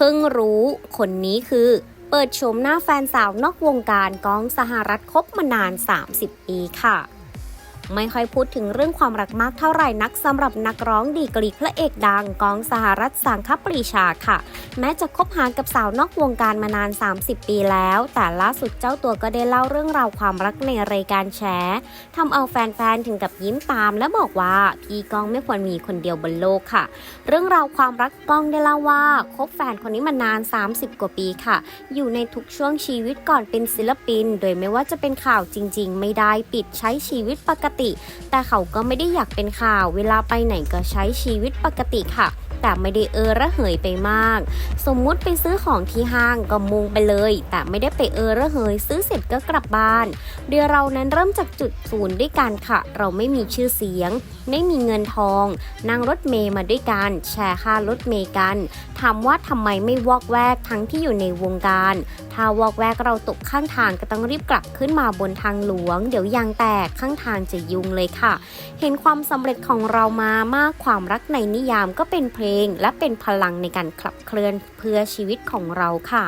เพิ่งรู้คนนี้คือ เปิดโฉมหน้าแฟนสาวนอกวงการกองสหรัฐคบมานาน 30 ปีค่ะ ไม่ค่อยพูดถึงเรื่องความรักมากเท่าไหร่นักสำหรับนักร้องดีกรีพระเอกดังกองสหรัฐสังคปรีชาค่ะ แม้จะคบหากับสาวนอกวงการมานาน 30 ปีแล้ว แต่ล่าสุดเจ้าตัวก็ได้เล่าเรื่องราวความรักในรายการแฉทำเอาแฟนๆถึงกับยิ้มตาม และบอกว่าพี่กองไม่ควรมีคนเดียวบนโลกค่ะ เรื่องราวความรักกองได้เล่าว่าคบแฟนคนนี้มานาน 30 กว่าปีค่ะ อยู่ในทุกช่วงชีวิตก่อนเป็นศิลปิน โดยไม่ว่าจะเป็นข่าวจริง ๆ ไม่ได้ปิดใช้ชีวิตปกติแต่เขาก็ไม่ได้อยากเป็นข่าว เวลาไปไหนก็ใช้ชีวิตปกติค่ะ แต่ไม่ได้เออระเหยไปมาก สมมุติไปซื้อของที่ห้างก็มุงไปเลย แต่ไม่ได้ไปเออระเหย ซื้อเสร็จก็กลับบ้านเดี๋ยวเรานั้นเริ่มจากจุดศูนย์ด้วยกันค่ะ เราไม่มีชื่อเสียง ไม่มีเงินทอง นั่งรถเมย์มาด้วยกัน แชร์ค่ารถเมย์กันถามว่าทำไมไม่วอกแวกทั้งที่อยู่ในวงการ ถ้าวอกแวกเราตกข้างทางก็ต้องรีบกลับขึ้นมาบนทางหลวง เดี๋ยวยางแตกข้างทางจะยุ่งเลยค่ะ เห็นความสำเร็จของเรามามากความรักในนิยามก็เป็นเพลง และเป็นพลังในการขับเคลื่อนเพื่อชีวิตของเราค่ะ